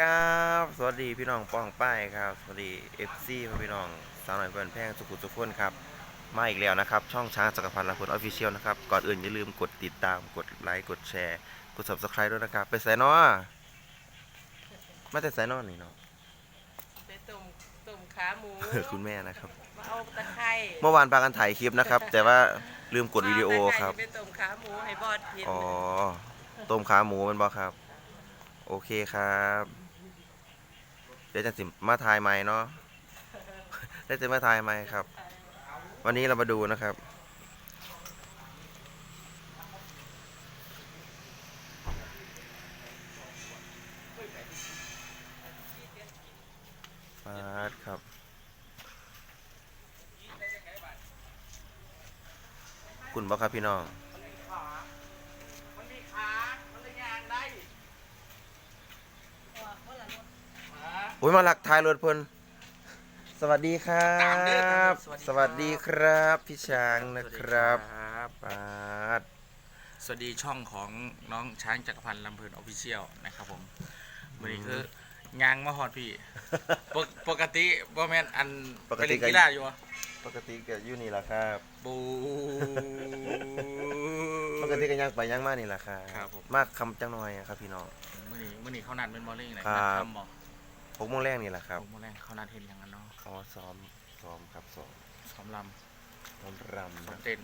ครับ สวัสดีพี่น้องป้องป้ายครับ สวัสดีเอฟซีพี่น้องสาวหน่อยเพื่อนแพงสุขุมสุขคนครับ มาอีกแล้วนะครับ ช่องช้างจักรพันธ์ละคนออฟฟิเชียลนะครับ ก่อนอื่นอย่าลืมกดติดตาม กดไลค์ กดแชร์ กด subscribe ด้วยนะครับ ไปใส่นอไม่แต่ใส่นอนี่เนาะไปต้มต้มขาหมู คุณแม่นะครับ มาเอาตะไคร้เมื่อวานพากันถ่ายคลิปนะครับ แต่ว่าลืมกดวิดีโอครับเาตะไไปต้มขาหมูให้บอดกินอ๋อ ต้มขาหมูแมันบอครับ โอเคครับเดี๋ยวจะสิมาถ่ายใหม่เนาะได้จะมาถ่ายใหม่ครับ วันนี้เรามาดูนะครับฟาดครับคุณบอกครับพี่น้อง มันมีขามันเลยยางได้ อุ้ยมาหลักทายรถเพิ่นสวัสดีครัตามเด้อครับบสวัสดีครับ พี่ช้างนะครับครับปาดสวัสดีช่องของน้องช้างจักรพันธ์ลำเพลินออฟฟิเชียลนะครับผมวันนี้คือยางมาฮอดพี่ปกปกติบ่แม่นอันไปเล่นกีฬาอยู่วะปกติก็อยู่นี่แหละครับบูปกติก็ยังไปยังมานี่แหละครับครับผมมากคำจังหน่อยอะครับพี่น้องมื้อนี้มื้อนี้เขานัดเป็นบอลเล่งไหนครับนัดทำบ่ หกโมงแรกนี่แหละครับผมมื้อแรกเขานัดเห็นอย่างนั้นเนาะอ๋อซ้อมซ้อมครับซ้อมซ้อมลซ้อมรำำซ้อนะมเต้น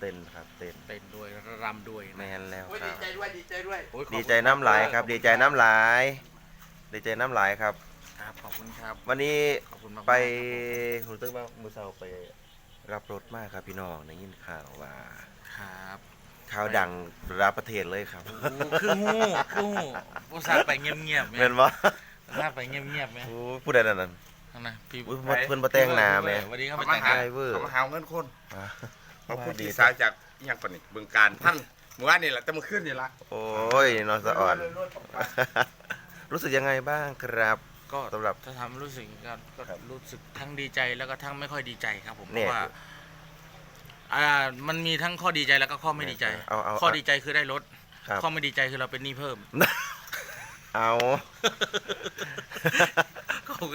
เต้นครับเต้นเต้นด้วยรำด้วยแมนะนแล้วโอ้ยคดีรับใจด้วยดีใจด้วย โอ้ยขอบดีคุณใจน้ำไหลายครับ ดีใจน้ำไหลายดีใจน้ำไหลายครับ ครับขอบคุณครับวันนี้ขอบคุณมากๆไปครับผมรู้สึกว่ามือเสาไปรับรถมากครับพี่น้องได้ยินข่าวว่าครับข่าวดังระดับประเทศเลยครับ โอ้คือฮู้คือฮู้อุตส่าห์ไปเงียบๆแม่เป็นว่า อุตส่าห์ไปเงียบๆแม่ผู้ใดนั่นนั่นนั่นนะพี่อุ๊ยเพิ่นบ่แต่งหน้าแม่วันนี้เขาเขาไปมาแต่งหหาน้า ไดเวอร์เขามาหาเงินคนอะเขาพูดที่สายจากอหย่างก่อนนี่บึงการท่านเมื่อวานนี่แหละแต่เมื่อคืนนี่ละโอ้ยนอนสะอ่อน รู้สึกยังไงบ้างครับ ก็สำหรับถ้าทำรู้สึกก็ก็ครับรู้สึกทั้งดีใจแล้วก็ทั้งไม่ค่อยดีใจครับผมเพเนี่ยราะว่าอ่ามันมีทั้งข้อดีใจแล้วก็ข้อไม่ดีใจเอาเอาข้อดีใจคือได้รถ ครับ ข้อไม่ดีใจคือเราเป็นหนี้เพิ่ม เอาก็คือ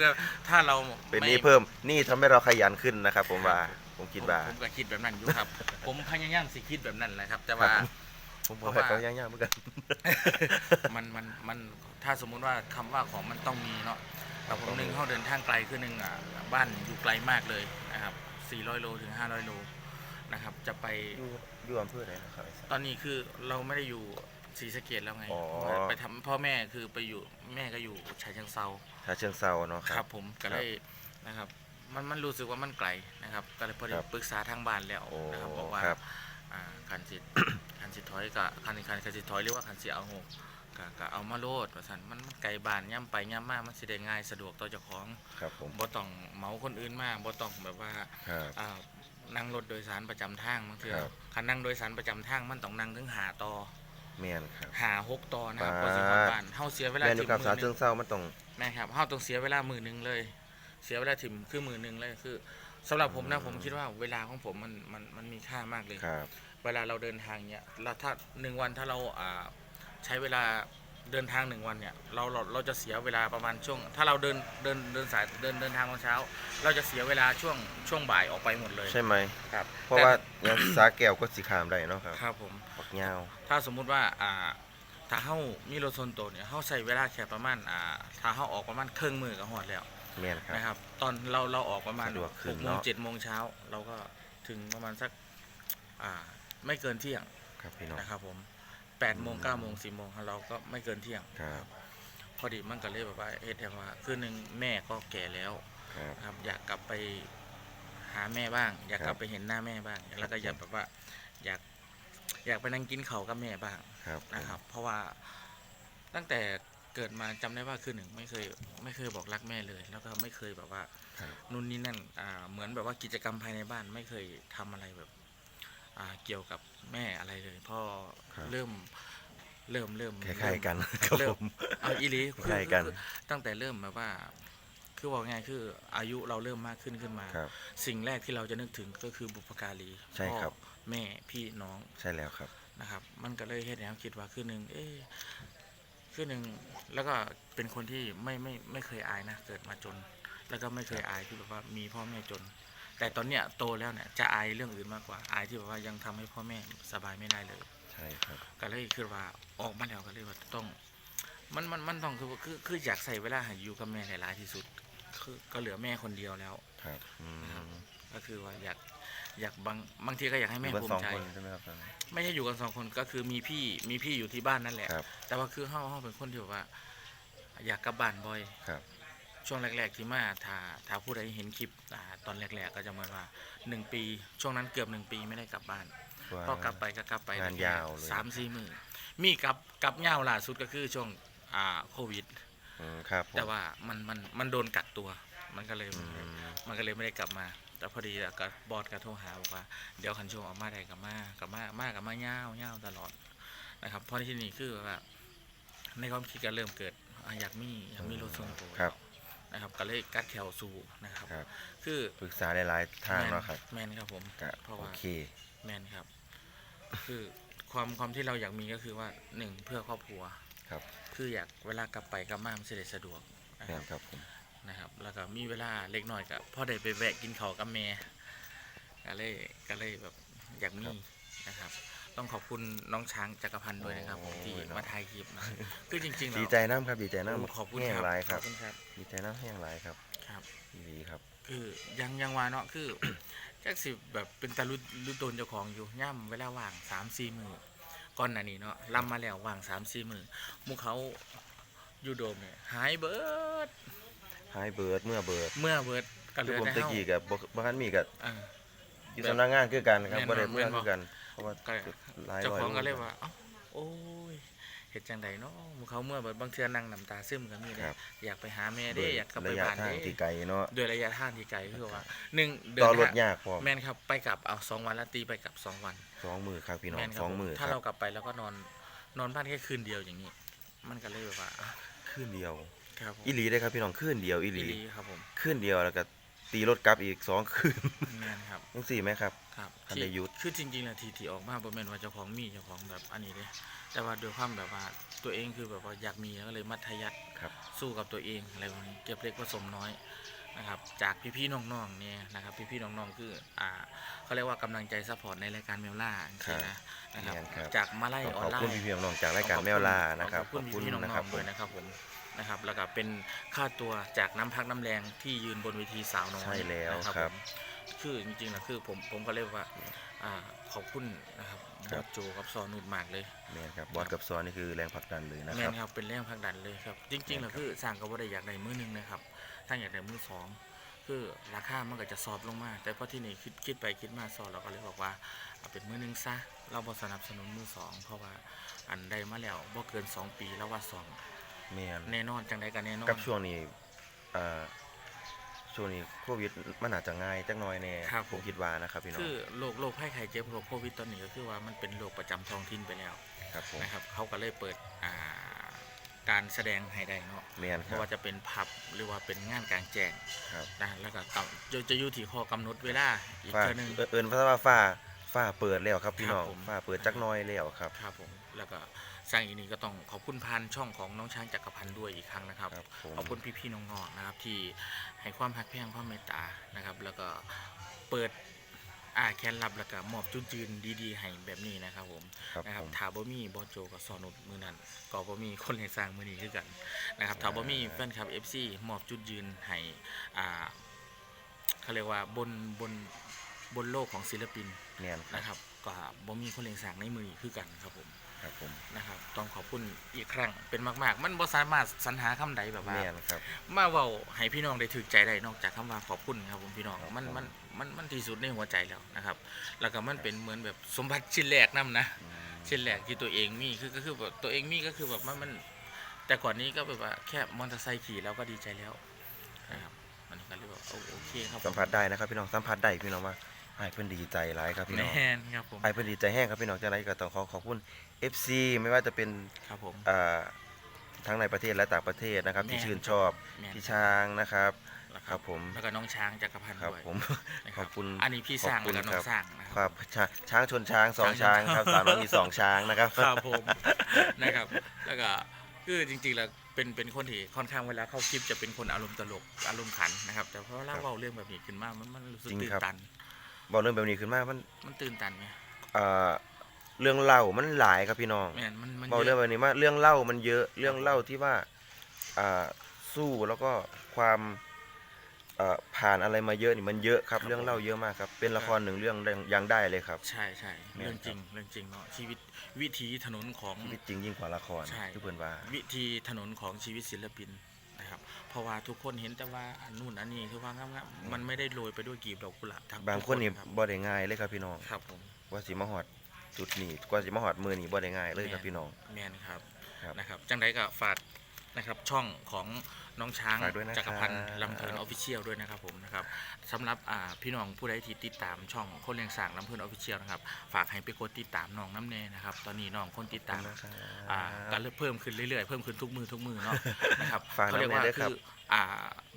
ถ้าเราเป็นไม่หนี้เพิ่มหนี้ทำให้เราขยันขึ้นนะครับ ผมว่าผมคิดว่าผมก็คิดแบบนั้นอยู่ครับ ผมพยายามสิคิดแบบนั้นแหละครับ แต่ว่าผมเพบอกราะให้ว่าเขาย่างๆเหมือนกัน มันมันมันถ้าสมมุติว่าคำว่าของมันต้องมีเนาะแต่ผมหนึ่งเขาเดินทางไกลคือหนึ่งอะบ้านอยู่ไกลมากเลยนะครับ 400 โลถึง 500 โลนะครับ จะไปอยู่อยู่อำเภอไหนนะครับไอ้สัสตอนนี้คือเราไม่ได้อยู่ ศรีสะเกดแล้วไงอ๋อไปทำพ่อแม่คือไปอยู่แม่ก็อยู่ฉะเชิงเซาชาเชิงเซาเนาะคครัรับ บ ผมก็เลยนะครับ มันมันรู้สึกว่ามันไกลนะครับ ก็เลยพอดีครับปรึกษาทางบ้านแล้วโอ้นะครับบอกว่าครับ อ่าคันสิ คันสิถอยกับคันคันคันสิถอยหรือว่าคันสิเอาหกก็ก็เอามาโลดว่าซั่นมันมันไกลบ้านย่ำไปย่ำมามันสิได้ง่ายสะดวกต่อเจ้าของครับผมบ่ต้องเหมาคนอื่นมากบ่ต้องแบบว่า ครับ อ่านั่งรถโดยสารประจำทางบางเทื่อครับ คันนั่งโดยสารประจำทางมันต้องนั่งถึงหาต่อ แม่นครับหาหกต่อนะครับปาดกว่าสิฮอดบ้านเฮาเสียเวลาแม่นอถิ่ยู่มกับมืสาอหเชินึงงเซามันต้องแม่ครับเฮาต้องเสียเวลามือหนึงเลย เสียเวลาถิ่มคือมือหนึงเลยคือสำหรับผมนะผมคิดว่าเวลาของผมมันมันมันมีค่ามากเลย ครับ เวลาเราเดินทางเนี่ยเราถ้าหนึ่งวันถ้าเราอ่าใช้เวลา เดินทางหนึ่งวันเนี่ยเราเราเราจะเสียเวลาประมาณช่วง ถ้าเราเดินเดินเดินสายเดินเดินทางตอนเช้า เราจะเสียเวลาช่วงช่วงบ่ายออกไปหมดเลยใช่ไหม ครับเพราะว่าอย่างสาแก้วก็สีขามได้เนาะครับครับผม ปักยาว ถ้าสมมุติว่าอ่าถ้าเฮามีรถส่วนตัวเนี่ยเฮาใช้เวลาแค่ประมาณอ่าถ้าเฮาออกประมาณครึ่งมือก็หอดแล้วแม่นครับ นะครับ ตอนเราเราออกประมาณสะดวกขึ้หนกโมงเนาะเจ็ดโมงเช้าเราก็ถึงประมาณสักอ่าไม่เกินเที่ยงครับพี่น้องนะครับผม แปดโมงเก้าโมงสี่โมงเราก็ไม่เกินเที่ยง ครับ พอดีมันก็เลยแบบว่าเฮ็ดแทงว่าคือหนึ่งแม่ก็แก่แล้วครับนะครับ อยากกลับไปหาแม่บ้าง อยากกลัครับบไปเห็นหน้าแม่บ้าง แล้วก็อยากแบบว่า อยากอยากไปนั่งกินข้าวกับแม่บ้างครับนะครับ เพราะว่าตั้งแต่เกิดมาจำได้ว่าคือหนึ่งไม่เคยไม่เคยบอกรักแม่เลย แล้วก็ไม่เคยแบบว่า ครับ นู่นนี่นั่นอ่าเหมือนแบบว่ากิจกรรมภายในบ้านไม่เคยทำอะไรแบบอ่า เกี่ยวกับแม่อะไรเลยพ่อครับเริ่มเริ่มเริ่มคล้ายๆกันคเริ่รับมผมเอาอีหลีคือใกล้กันคือตั้งแต่เริ่มแบบว่า คือบอกไงายคืออายุเราเริ่มมากขึ้นขึ้นมาครับสิ่งแรกที่เราจะนึกถึงก็คือบุพการีใช่ครับพ่อแม่พี่น้องใช่แล้วครับนะครับ มันก็เลยเฮ็ดให้เราคิดว่าคือหนึ่งเอ๊ะคือคือหนึ่งแล้วก็เป็นคนที่ไม่ไม่ไม่เคยอายนะเกิดมาจน แล้วก็ไม่เคยอายที่แบบว่ามีพ่อแม่จน แต่ตอนเนี้ยโตแล้วเนี่ยจะอายเรื่องอื่นมากกว่าอายที่แบบว่ายังทำให้พ่อแม่สบายไม่ได้เลย ใช่ครับ ก็เลยคือว่าออกมาแล้วก็เลยว่าต้อง มันมันมันต้องคือคือคืออยากใส่เวลาให้อยู่กับแม่หลายๆที่สุด คือก็เหลือแม่คนเดียวแล้ว ครับอืมก็คือว่าอยากอยากบางบางทีก็อยากให้อแม่ยู่กันภูสองมิใจ คนใช่ไหมครับตอนนี้ ไม่ใช่อยู่กันสองคนก็คือมีพี่มีพี่อยู่ที่บ้านนั่นแหละ ครับ แต่ว่าคือเฮาเฮาเป็นคนที่แบบว่า อยากกลับบ้านบ่อย ครับ ช่วงแรก ๆ ที่มาถ้าถ้าผู้ใดเห็นคลิปอ่าตอนแรก ๆ ก็จะเหมือนว่าหนึ่งปี ช่วงนั้นเกือบหนึ่งปีไม่ได้กลับบ้านว่าพอกลับไปก็กลับไปงานยาวเลย สามสี่มือมีกลับกลับยาวล่าสุดก็คือช่วงอ่าโควิด อืมครับผมแต่ว่ามันมันมันโดนกักตัว มันก็เลย อืม มันก็เลยไม่ได้กลับมา แต่พอดีก็บอสก็โทรหาบอกว่า เดี๋ยวคันช่วงออกมาได้กลับมากลับมามากลับมาเง่าวเง่าวตลอดนะครับเพราะที่นี่คือว่าในความคิดก็เริ่มเกิดอะอยากมีอยากมีรถส่วนตัวครับ นะครับก็เลยกัดแถวสู่นะครับ ครับ คือ ปรึกษาหลายๆทางเนาะครับแมนครับผมก็เพราะโอว่าเค แมนครับ คือความความที่เราอยากมีก็คือว่าหนึ่งเพื่อครอบครัว ครับคืออยากเวลากลับไปกลับมามันจะได้สะดวกนะแม่ครับนครับผม นะครับ แล้วก็มีเวลาเล็กน้อยกับพ่อได้ไปแวะกินข้าวกับแม่ก็เลยก็เลยแบบอยากมีนะครับ ต้องขอบคุณน้องช้างจักรพันธ์ด้วยนะครับผมที่มาถ่ายคลิปนะคือจริงๆแล้วดีใจน้ำครับดีใจน้ำขอบคุณแห้งครับหลายคขรัอบบคุณครับดีใจน้ำแห้งหลายครับครับดีครับ คือยังยังว่าเนาะคือจักสิแบบเป็นตาลุลุตนเจ้าของอยู่ย่ำเวลาว่างสามสี่มือก่อนหน้านี้เนาะลำมาแล้วว่างสามสี่มือหมุเขาอยู่โดมเนี่ยหายเบิดหายเบิร์ดเมื่อเบิร์ดเมื่อเบิดก็เหคืลืออผมแต่ตะเฮากี้กับบ่ทันมีกับเอออยู่สำนักงานคือกันครับแม่นบ่ได้บ่เมื่อแม่นบ่คือกัน เพราะว่าก็หลายเจ้าร้อยของก็เลยโว่าเอ้าโอ้ยเห็ดจังใดเนาะหมู่เขาเมื่อเบิดบางเทื่อนั่งน้ำตาซึมก็มีเลยครับอยากไปหาแม่ด้เด้วยอยากกลับไประยะบ้านทางเด้ที่ไกลเนาะ ด้วยระยะทางที่ไกลคือว่าหนึ่งเดิต่อรถทางยากพร้อมแม่นครับไปกลับเอาสองวันแล้วตีไปกลับสองวัน สองมือครับพี่น้องแม่นคสรับองผมมือคถ้ารัเราบกลับไปแล้วก็นอนนอนบ้านแค่คืนเดียวอย่างนี้ มันก็เลยแบบว่าอะคืนเดียว ครับผมอีหลีได้ครับพี่น้องคืนเดียวอีหอีลีหลีครับผมคืนเดียวแล้วก็ ตีรถกลับอีกสองคืนแม่นครับจังสี่ไหมครับ ครับทันได้หยุด คือจริงๆแล้วทีที่ออกมาบ่แม่นว่าเจ้าของมีเจ้าของแบบอันนี้เด้แต่ว่าด้วยความแบบว่าตัวเองคือแบบว่าอยากมีแล้วก็เลยมัธยัติครับ สู้กับตัวเองอะไรแบบนี้เก็บเล็กผสมน้อยนะครับจากพี่ๆน้องๆเนี่ยนะครับพี่ๆน้องๆคืออ่าเขาเรียกว่ากำลังใจซัพพอร์ตในรายการแมวล่าจริงๆนะนะครับแม่นครับ จากมาไล่ต้องออขอนบไลคุณน์ พี่ๆน้องๆจากรายการแมวล่านะครับขอบคุณพี่ๆน้นะอครังบๆด้วยนะครับผม นะครับแล้วก็เป็นค่าตัวจากน้ำพักน้ำแรงที่ยืนบนเวทีสาวน้อยใช่แล้วนะครับครับ ผมคือจริงๆนะคือผมผมก็เรียกว่าอ่าขอบคุณนะครับบอสโจกับซอนุดมากเลย แม่นครับบอสกับซอนนี่คือแรงผลักดันเลยนะแม่ครับ นครับเป็นแรงผลักดันเลยครับ จริงๆแม่แล้วนครับคือสร้างก็บ่ได้อยากได้มือหนึงนะครับถ้าอยากได้มือสองคือราคามันก็จะซอฟต์ลงมา แต่พอที่นี่คิดคิดไปคิดมาซอเราก็เลยบอกว่าเอาเป็นมือหนึงซะเราบ่สนับสนุนมือสองเพราะว่าอันใดมาแล้วบ่เกินสองปีแล้วว่าสอง แม่นแน่นอนจังใดก็แน่นอน กับช่วงนี้อ่าช่วงนี้โควิดมันอาจจะง่ายจักหน่อยแน่ครับผมคิดว่านะครับพี่น้องคือโรคโรคไข้ไข้เจ็บโรคโควิดตอนนี้ก็คือว่ามันเป็นโรคประจำท้องถิ่นไปแล้วครับผมนะครับเขาก็เลยเปิดอ่าการแสดงให้ได้เนาะแม่นคไม่รับว่าจะเป็นผับหรือว่าเป็นงานกลางแจ้งครับนะแล้วก็กำจะจะอยู่ที่ข้อกำหนดเวลาอีกฟ้าเท่านึง เอิ้นเอิ้นว่าฟ้าฟ้าเปิดแล้วครับพี่น้องครับผม ฟ้าเปิดจักหน้อยแล้วครับ ครับผม แล้วก็สร้างอีกนี้ก็ต้องขอบคุณพานช่องของน้องช้างจักรพันธ์ด้วยอีกครั้งนะครับ ครับผม ขอบคุณพี่ๆน้องๆนะครับ ที่ให้ความหักแพงความเมตตานะครับ แล้วก็เปิดอ่าแคนรับแล้วก็มอบจุนจืนดีๆให้แบบนี้นะครับผม ครับนะครับผม ถาบ่มีบอสโจกับซอนุดมือนั้นก็บ่มีคนให้สร้างมือนี้คือกันนะครับถาบ่มีแฟนคลับ FC มอบจุดยืนให้อ่าเขาเรียกว่าบนบนบนโลกของศิลปินแม่นครับ นะครับ ก็บ่มีคนเลี้ยงสร้างในมือคือกันครับผม ครับผมนะครับต้องขอบคุณอีกครั้งเป็นมาก ๆ มันบ่สามารถสรรหาคำใดแบบว่า แม่นครับ มาเว้าให้พี่น้องได้ถึกใจได้นอกจากคำว่าขอบคุณครับผมพี่น้องครับมันผมมันมันมันที่สุดในหัวใจแล้วนะครับ แล้วก็มันเป็นเหมือนแบบสมบัติชิ้นแรกนํนะอืมชิ้นแรกที่ตัวเองมีคือก็คือแบบตัวเองมีก็คือแบบมันมัน แต่ก่อนนี้ก็แบบว่าแค่มอเตอร์ไซค์ขี่แล้วก็ดีใจแล้วนะครับมันก็เลยบอกโอโอเคครับสัมผัสได้นะครับพี่น้องสัมผัสได้พี่น้องว่า ไอ้ายเพิ่นดีใจหลายครับพี่แมน้องนครับผมไอ้ายเพิ่นดีใจแห้งครับพี่น้องจังไรก็ต้องขอขอบคุณ FC ไม่ว่าจะเป็นครับผมอ่าทั้งในประเทศและต่างประเทศนะครับ ที่แม่นชื่นชอบแมนพี่ช้างนะครับแล้วครับผมแล้วก็น้องช้างจักรพันธ์ครับด้วยผมนะขอบคุณอันนี้พี่สร้างขอบคุณแล้วก็น้อครังบสร้างนะคครับรับช้างช้างชนช้างสองช้าช้างงชนครับสามารถมีสองช้างนะครับครับผมนะครับ แล้วก็คือคือจริงๆแล้วเป็นเป็นคนที่ค่อนข้างเวลาเข้าคลิปจะเป็นคนอารมณ์ตลกอารมณ์ขันนะครับ แต่พอเล่าเว้าเรื่องแบบนี้ขึ้นมามันมันรู้สึกจริงตื่นครับตัน บอกเรื่องแบบนี้ขึ้นมามันมันตื่นตันไงเอ่อเรื่องเล่ามันหลายครับพี่น้องแม่นมันมันบอกเยเรื่องอะแบบนี้ว่าเรื่องเล่ามันเยอะเรื่องเล่าที่ว่าอ่าสู้แล้วก็ความเอ่อผ่านอะไรมาเยอะนี่มันเยอะครับ เรื่องเล่าเยอะมากครับ เป็นละครหนึ่งเรื่องยังได้เลยครับ ใช่ใช่แม่นเรื่องจริงเรื่องจริงเนาะชีวิตวิถีถนนของชีวิตจริงยิ่งกว่าละครใช่ที่เพื่อนว่า วิธีถนนของชีวิตศิลปินนะครับ เพราะว่าทุกคนเห็นแต่ว่าอันนู่นอันนี้คือว่างามๆมันไม่ได้โรยไปด้วยกลีบดอกกุหลาบทั้งบางคนนี่รับบ่ได้ง่ายเลยครับพี่น้องครับผมว่าสิมาหอดจุดนี้กว่าสิมาหอดมือนี่บ่ได้ง่ายเลยครับพี่น้อง แมนครับครับ นะครับ จังไดก็ฝาก นะครับช่องของน้องช้างฝากด้วยนะครับ จักรพันธ์ลำเพลินออฟฟิเชียลด้วยนะครับผมนะครับสำหรับอ่าพี่น้องผู้ใดที่ติดตามช่องคนเลี้ยงสร้างลำเพลินออฟฟิเชียลนะครับฝากให้ไปกดติดตามน้องน้ำเนนะครับตอนนี้น้องคนติดตามอ่าก็เริ่มเพิ่มขึ้นเรื่อยๆ เพิ่มขึ้นทุกมือทุกมือเนาะนะครับฝากเขาเรียกว่าน้ำเนยด้วยคคืรับออ่า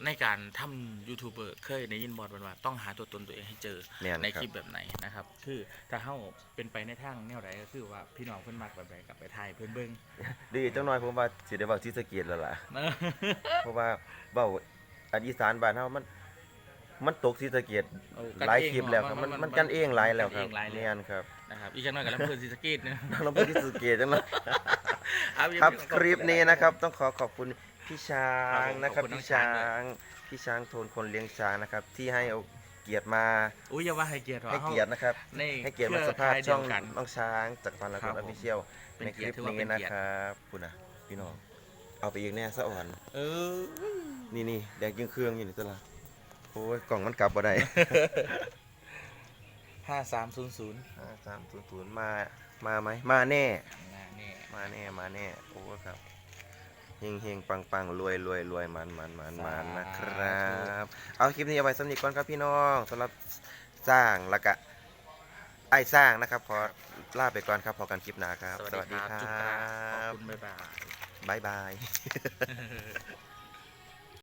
ในการทำยูทูบเบอร์เคยในยินบอร์ดว่าต้องหาตัวตนตัวเองให้เจอแม่นในครัคบลิปแบบไหนนะครับ คือถ้าเฮาเป็นไปในทางแนวไหนก็คือว่าพี่น้องเพิ่นมักแบบไหนกับไปถ่ายเพิ่นเบิ่งดีจังน้อยผมว่าสิได้เว้าที่สะเกียดแล้วล่ะ เนอะ เพราะว่าเว้าอันอีสานบ้านเฮามันมันตกที่สะเกียดเออหลายคลิปแล้วครับ มันมันกันเองหลายแล้วคกัรับนเองหลายแล้แม่วนครับนะครับอีกจังน้อยกับลำเพิ่นศรีสะเกษเนี่ยเราไปที่สะเกียดจังเลยเอาครับพี่คลิปนี้นะครับ ต้องขอขอบคุณ พี่ช้างนะครับขอบคุณน้องพี่ช้าช้างงพี่ช้างโทนคนเลี้ยงช้างนะครับ ที่ให้เอาเกียรติมาอุ้ยอย่าว่าให้เกียรติหรอให้เกียรตินะครับในให้เกียรติมาคสัอมภาษข่ยณ์ช่องเดียวกันน้องช้างจากพันละคครันบอผมอฟฟิเชียลเป็นในคเกียรลิติปถือว่านี้เป็นนะเกียรติครับคุณนะพี่น้องเอาไปอีกแน่สะอ่อนเออนี่นี่แดงจึงเครื่องอยู่นี่ตัวละโอ้ยกล่องมันกลับบ่ได้ห้าสามศูนย์ศูนย์ห้าสามศูนย์ศูนย์มามาไหมมาแน่นี่มาแน่มาแน่โอ้ครับ เฮงเฮงปังปังรวยรวยรวยมันมันมันมันนะครับ เอาคลิปนี้เอาไว้สำนีก่อนครับพี่น้องสำหรับสร้างแล้วก็ไอ้สร้างนะครับขอลาไปก่อนครับพอกันคลิปหน้าครับ สวัสดีครับจุ๊บครับขอบคุณบ๊ายบาย บ๊ายบาย